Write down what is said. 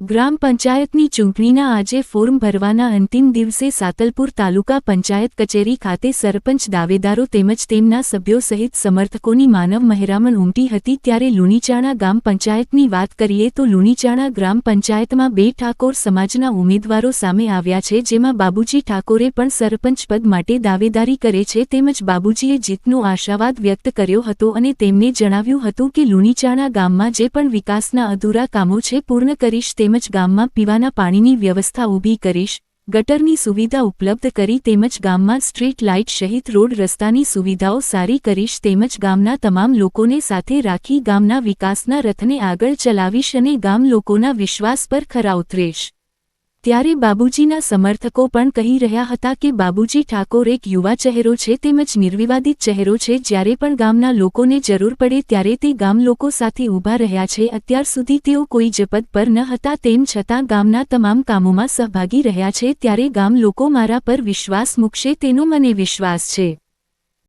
ગ્રામ પંચાયતની ચૂંટણીના આજે ફોર્મ ભરવાના અંતિમ દિવસે સાતલપુર તાલુકા પંચાયત કચેરી ખાતે સરપંચ, દાવેદારો તેમજ તેમના સભ્યો સહિત સમર્થકોની માનવ મહેરામણ ઉમટી હતી ત્યારે લુણીચાણા ગામ પંચાયતની વાત કરીએ તો લુણીચાણા ગ્રામ પંચાયતમાં બે ઠાકોર સમાજના ઉમેદવારો સામે આવ્યા છે જેમાં બાબુજી ઠાકોરે પણ સરપંચ પદ માટે દાવેદારી કરે છે તેમજ બાબુજીએ જીતનો આશાવાદ વ્યક્ત કર્યો હતો અને તેમને જણાવ્યું હતું કે લુણીચાણા ગામમાં જે પણ વિકાસના અધૂરા કામો છે પૂર્ણ કરીશ તેમજ ગામમાં પીવાના પાણીની વ્યવસ્થા ઊભી કરીશ, ગટરની સુવિધા ઉપલબ્ધ કરી તેમજ ગામમાં સ્ટ્રીટ લાઇટ સહિત રોડ રસ્તાની સુવિધાઓ સારી કરીશ તેમજ ગામના તમામ લોકોને સાથે રાખી ગામના વિકાસના રથને આગળ ચલાવીશ અને ગામ લોકોના વિશ્વાસ પર ખરા ઉતરીશ. ત્યારે બાબુજીના સમર્થકો પણ કહી રહ્યા હતા કે બાબુજી ઠાકોર એક યુવા ચહેરો છે તેમજ નિર્વિવાદિત ચહેરો છે. જ્યારે પણ ગામના લોકોને જરૂર પડે ત્યારે તે ગામ લોકો સાથે ઊભા રહ્યા છે. અત્યાર સુધી તેઓ કોઈ જપદ પર ન હતા, તેમ છતાં ગામના તમામ કામોમાં સહભાગી રહ્યા છે. ત્યારે ગામ લોકો મારા પર વિશ્વાસ મૂકશે તેનો મને વિશ્વાસ છે.